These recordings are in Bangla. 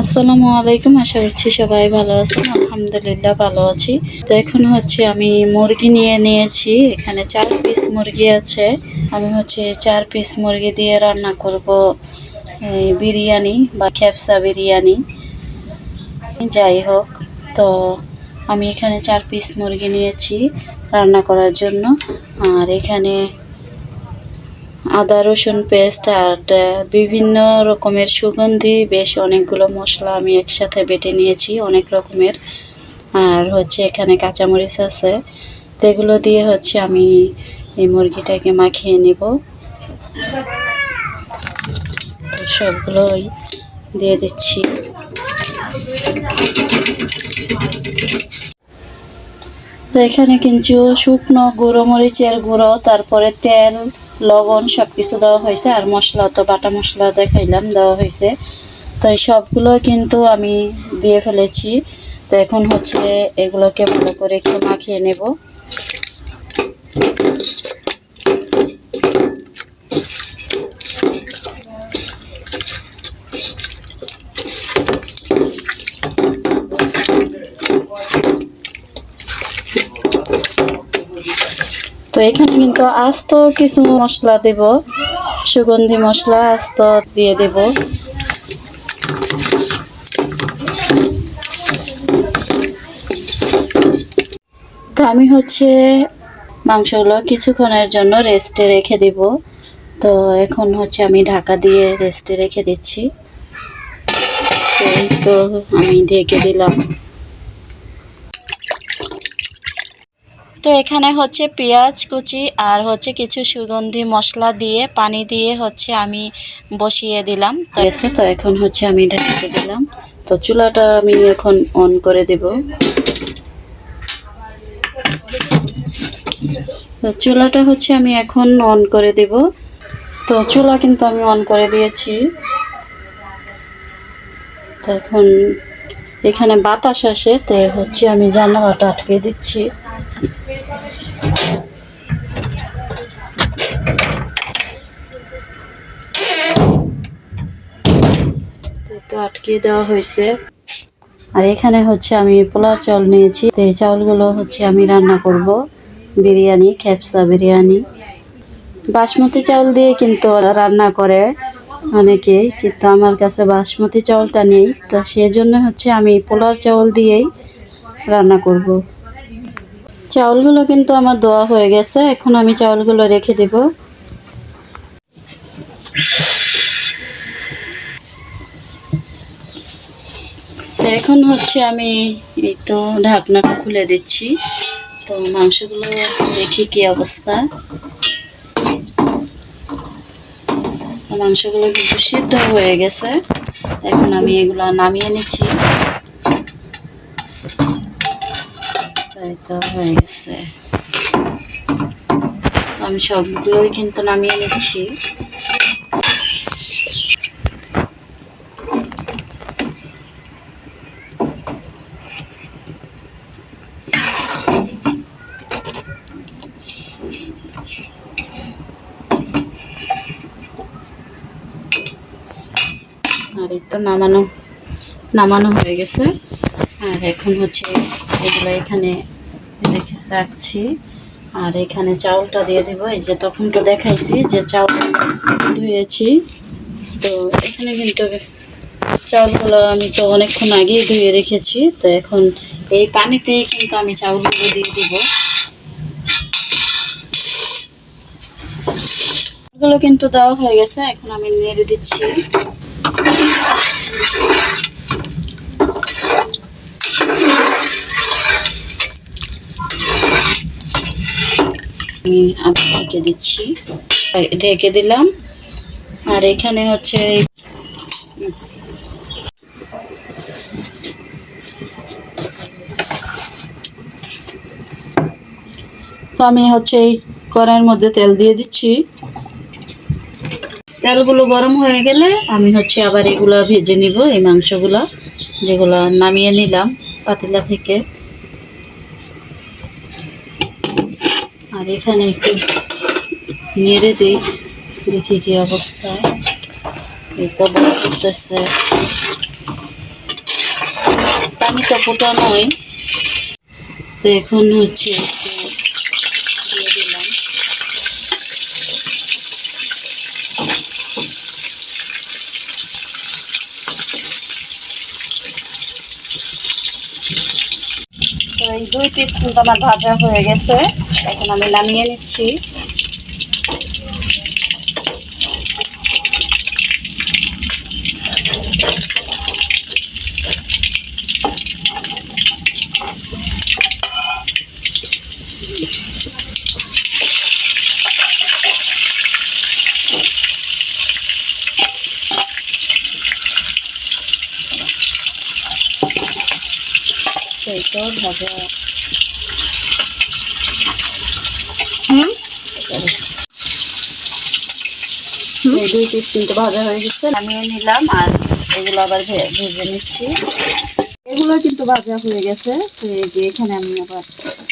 আসসালামু আলাইকুম, আশা করছি সবাই ভালো আছেন, আলহামদুলিল্লাহ ভালো আছি। তো এখন হচ্ছে আমি মুরগি নিয়ে নিয়েছি, এখানে চার পিস মুরগি আছে। আমি হচ্ছে চার পিস মুরগি দিয়ে রান্না করব বিরিয়ানি বা খেপসা বিরিয়ানি। যাই হোক, তো আমি এখানে চার পিস মুরগি নিয়েছি রান্না করার জন্য। আর এখানে আদা, রসুন পেস্ট আর বিভিন্ন রকমের সুগন্ধি, বেশ অনেকগুলো মশলা আমি একসাথে বেটে নিয়েছি, অনেক রকমের। আর হচ্ছে এখানে কাঁচামরিচ আছে। তো এগুলো দিয়ে হচ্ছে আমি এই মুরগিটাকে মাখিয়ে নেব। সবগুলোই দিয়ে দিচ্ছি। তো এখানে কিন্তু শুকনো গুঁড়ো মরিচের গুঁড়ো, তারপরে তেল লবণ সব কিছু দেওয়া হয়েছে, আর মশলা তো বাটা মশলা দেখাইলাম, দেওয়া হয়েছে। তো এই সবগুলো কিন্তু আমি দিয়ে ফেলেছি। তো এখন হচ্ছে এগুলোকে ভালো করে একটু মাখিয়ে নেব। তো এখানে কিন্তু আস্ত কিছু মশলা দেব, সুগন্ধি মশলা আস্ত দিয়ে দেব। তো আমি হচ্ছে মাংসগুলো কিছুক্ষণের জন্য রেস্টে রেখে দিব। তো এখন হচ্ছে আমি ঢাকা দিয়ে রেস্টে রেখে দিচ্ছি। তো তো আমি ঢেকে দিলাম। তো এখানে হচ্ছে পেঁয়াজ কুচি আর হচ্ছে কিছু সুগন্ধি মশলা দিয়ে, পানি দিয়ে হচ্ছে আমি বসিয়ে দিলাম। তো তো এখন হচ্ছে আমি ঢেকে দিলাম। তো চুলাটা আমি এখন অন করে দেব। তো চুলাটা হচ্ছে আমি এখন অন করে দেব। তো চুলা কিন্তু আমি অন করে দিয়েছি। তো এখন এখানে বাতাস আসে, তো হচ্ছে আমি জানালাটা আটকে দিচ্ছি। তো দেওয়া হয়েছে। আর এখানে হচ্ছে আমি পোলার চাউল নিয়েছি। তো এই চাউলগুলো হচ্ছে আমি রান্না করব। বিরিয়ানি খেপসা বিরিয়ানি। বাসমতি চাউল দিয়ে কিন্তু রান্না করে অনেকেই, কিন্তু আমার কাছে বাসমতি চাউলটা নেই। তো সেই জন্য হচ্ছে আমি পোলার চাউল দিয়েই রান্না করব। চাউলগুলো কিন্তু আমার দোয়া হয়ে গেছে। এখন আমি চাউলগুলো রেখে দেব। এখন হচ্ছে আমি এই তো ঢাকনাটা খুলে দিচ্ছি। তো মাংসগুলো দেখি কি অবস্থা। মাংসগুলো কিন্তু সিদ্ধ হয়ে গেছে। এখন আমি এগুলো নামিয়ে নিচ্ছি। তাই তো হয়ে গেছে। আমি সবগুলোই কিন্তু নামিয়ে নিচ্ছি আর এই তো নামানো নামানো হয়ে গেছে। আর এখন হচ্ছে এগুলো এখানে রেখে রাখছি। আর এখানে চাউলটা দিয়ে দিব। এই যে তখন তো দেখাইছি যে চাউল ধুয়েছি। তো এখানে কিন্তু চাউলগুলো আমি তো অনেকক্ষণ আগেই ধুয়ে রেখেছি। তো এখন এই পানিতেই কিন্তু আমি চাউলগুলো দিয়ে দিব। গুলো কিন্তু দেওয়া হয়ে গেছে। এখন আমি নেড়ে দিচ্ছি। আমি আবার ঢেকে দিচ্ছি। ঢেকে দিলাম। আর এখানে হচ্ছে তো আমি হচ্ছে এই কড়াইয়ের মধ্যে তেল দিয়ে দিচ্ছি। তেলগুলো গরম হয়ে গেলে আমি হচ্ছে আবার এগুলো ভেজে নিব, এই মাংসগুলো, যেগুলো নামিয়ে নিলাম পাতিলা থেকে। আর এখানে একটু নেড়ে দিই, দেখি কি অবস্থা। এই তো বড় করতেছে। ফোটানোই। তো এখন হচ্ছে একটু দিয়ে দিলাম দুই পিস কিন্তু আমার ভাজা হয়ে গেছে। এখন আমি নামিয়ে নিচ্ছি। তো ভাজা হুম। দুই পিস কিন্তু ভাজা হয়ে গেছে নামিয়ে নিলাম আর এগুলো আবার ভেজে নিচ্ছি এগুলো কিন্তু ভাজা হয়ে গেছে তো এই যে এখানে আমি আবার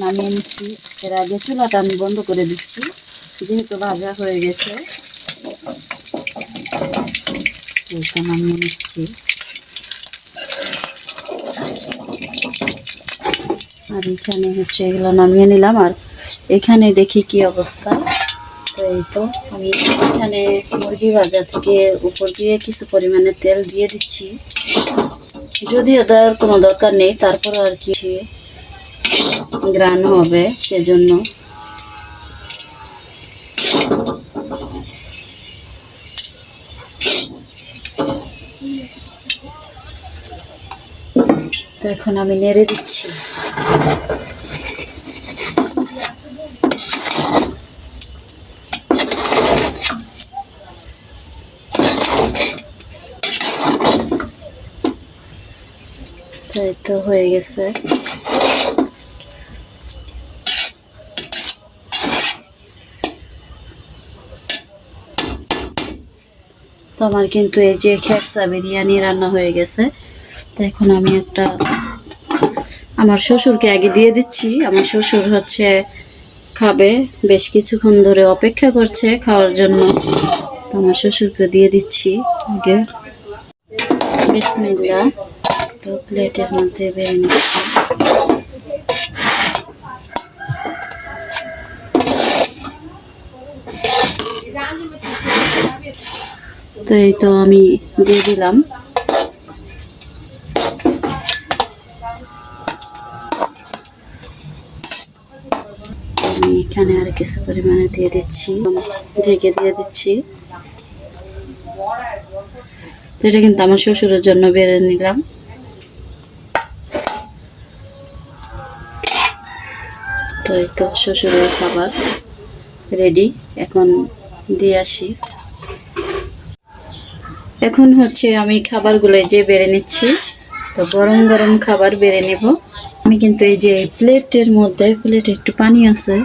নামিয়ে নিচ্ছি এর আগে চুলাটা আমি বন্ধ করে দিচ্ছি যেহেতু ভাজা হয়ে গেছে নামিয়ে নিচ্ছি আর এখানে হচ্ছে এগুলো নামিয়ে নিলাম। আর এখানে দেখি কি অবস্থা। তো এই তো, আমি এখানে মুরগি ভাজা থেকে উপর দিয়ে কিছু পরিমাণে তেল দিয়ে দিচ্ছি। যদিও দেওয়ার কোনো দরকার নেই তারপর আর কি গ্রান হবে সেজন্য। তো এখন আমি নেড়ে দিচ্ছি। তো তো হয়ে গেছে। তো আমার কিন্তু এই যে খেপসা বিরিয়ানি রান্না হয়ে গেছে। তো এখন আমি একটা আমার শ্বশুরকে আগে দিয়ে দিচ্ছি। আমার শ্বশুর হচ্ছে খাবে, বেশ কিছুক্ষণ ধরে অপেক্ষা করছে খাওয়ার জন্য। আমার শ্বশুরকে দিয়ে দিচ্ছি আগে। বিসমিল্লা তো প্লেটের মধ্যে বেড়ে নিচ্ছি। তো এই তো আমি দিয়ে দিলাম। এখানে আর কিছু পরিমাণে দিয়ে দিচ্ছি। ঢেকে দিয়ে দিচ্ছি। তো এটা কিন্তু আমার শ্বশুরের জন্য বেড়ে নিলাম। তো এই তো শ্বশুরের খাবার রেডি। এখন দিয়ে আসি। এখন হচ্ছে আমি খাবারগুলো যে বেড়ে নিচ্ছি। তো গরম গরম খাবার বেড়ে নেব। আমি কিন্তু এই যে প্লেটের মধ্যে, প্লেটে একটু পানি আছে।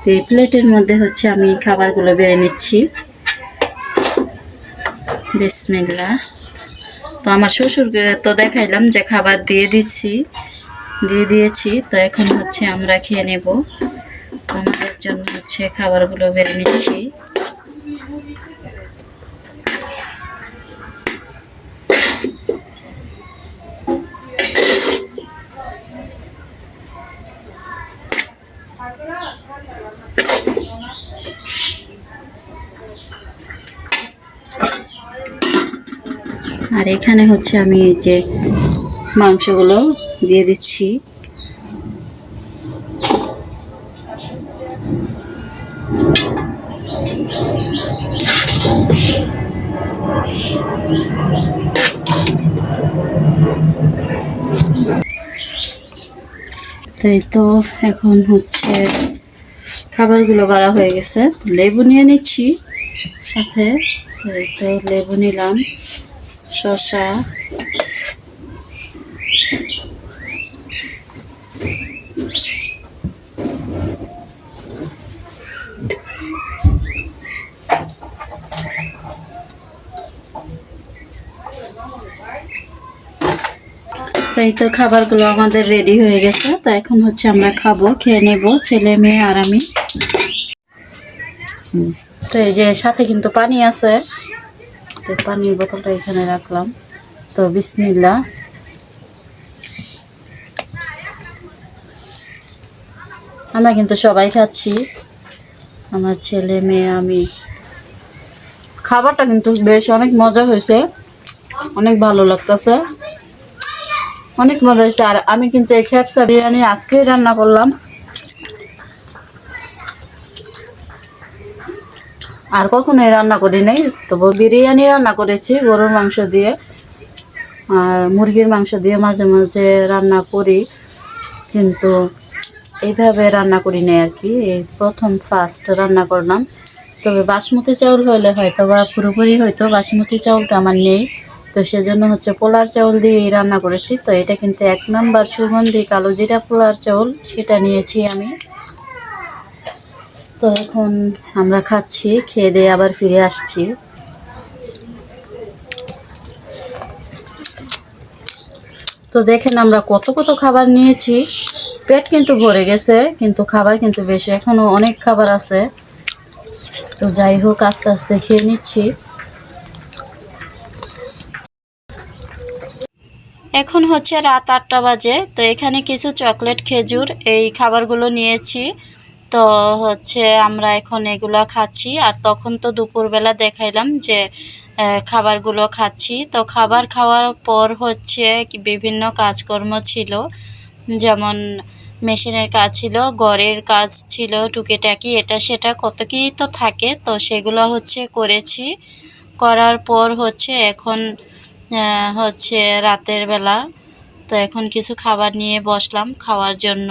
তো এই প্লেটের মধ্যে হচ্ছে আমি খাবারগুলো বেড়ে নিচ্ছি। বিসমিল্লা তো আমার শ্বশুরকে তো দেখাইলাম যে খাবার দিয়ে দিচ্ছি, দিয়ে দিয়েছি। তো এখন হচ্ছে আমরা খেয়ে নেব। আমাদের জন্য হচ্ছে খাবারগুলো বেড়ে নিচ্ছি। আর এখানে হচ্ছে আমি এই যে মাংসগুলো দিয়ে দিচ্ছি। তাই তো এখন হচ্ছে খাবারগুলো বাড়া হয়ে গেছে। লেবু নিয়ে নিচ্ছি সাথে। তাই তো লেবু নিলাম। শসা তাই তো খাবারগুলো আমাদের রেডি হয়ে গেছে। তো এখন হচ্ছে আমরা খাব, খেয়ে নেব, ছেলে মেয়ে আর আমি। তো এই যে সাথে কিন্তু পানি আছে। তো পানির বোতলটা এখানে রাখলাম। তো বিসমিল্লা আমরা কিন্তু সবাই খাচ্ছি। আমার ছেলে, মেয়ে, আমি। খাবারটা কিন্তু বেশ অনেক মজা হয়েছে। অনেক ভালো লাগতেছে। অনেক মজা হয়েছে। আর আমি কিন্তু এই খেপসা বিরিয়ানি আজকেই রান্না করলাম। আর কখনোই রান্না করি নাই। তবু বিরিয়ানি রান্না করেছি, গরুর মাংস দিয়ে আর মুরগির মাংস দিয়ে মাঝে মাঝে রান্না করি। কিন্তু এইভাবে রান্না করি নাই আর কি। এই প্রথম ফার্স্ট রান্না করলাম। তবে বাসমতি চাউল হলে হয়তো বা পুরোপুরি হয়তো বাসমতি চাউলটা আমার নেই। তো সেজন্য হচ্ছে পোলার চাউল দিয়ে রান্না করেছি। তো এটা কিন্তু এক নাম্বার সুগন্ধি কালো জিরা পোলার চাউল, সেটা নিয়েছি আমি। তো এখন আমরা খাচ্ছি, খেয়ে দিয়ে আবার ফিরে আসছি। তো দেখেন আমরা কত কত খাবার নিয়েছি। পেট কিন্তু ভরে গেছে, কিন্তু খাবার কিন্তু বেশি। এখনও অনেক খাবার আছে। তো যাই হোক, আস্তে আস্তে খেয়ে নিচ্ছি। এখন হচ্ছে রাত আটটা বাজে। তো এখানে কিছু চকলেট খেজুর এই খাবারগুলো নিয়েছি। তো হচ্ছে আমরা এখন এগুলো খাচ্ছি। আর তখন তো দুপুরবেলা দেখাইলাম যে খাবারগুলো খাচ্ছি। তো খাবার খাওয়ার পর হচ্ছে বিভিন্ন কাজকর্ম ছিল। যেমন মেশিনের কাজ ছিল, ঘরের কাজ ছিল, টুকিটাকি এটা সেটা কত কি তো থাকে। তো সেগুলো হচ্ছে করেছি। করার পর হচ্ছে এখন হচ্ছে রাতের বেলা তো এখন কিছু খাবার নিয়ে বসলাম খাওয়ার জন্য।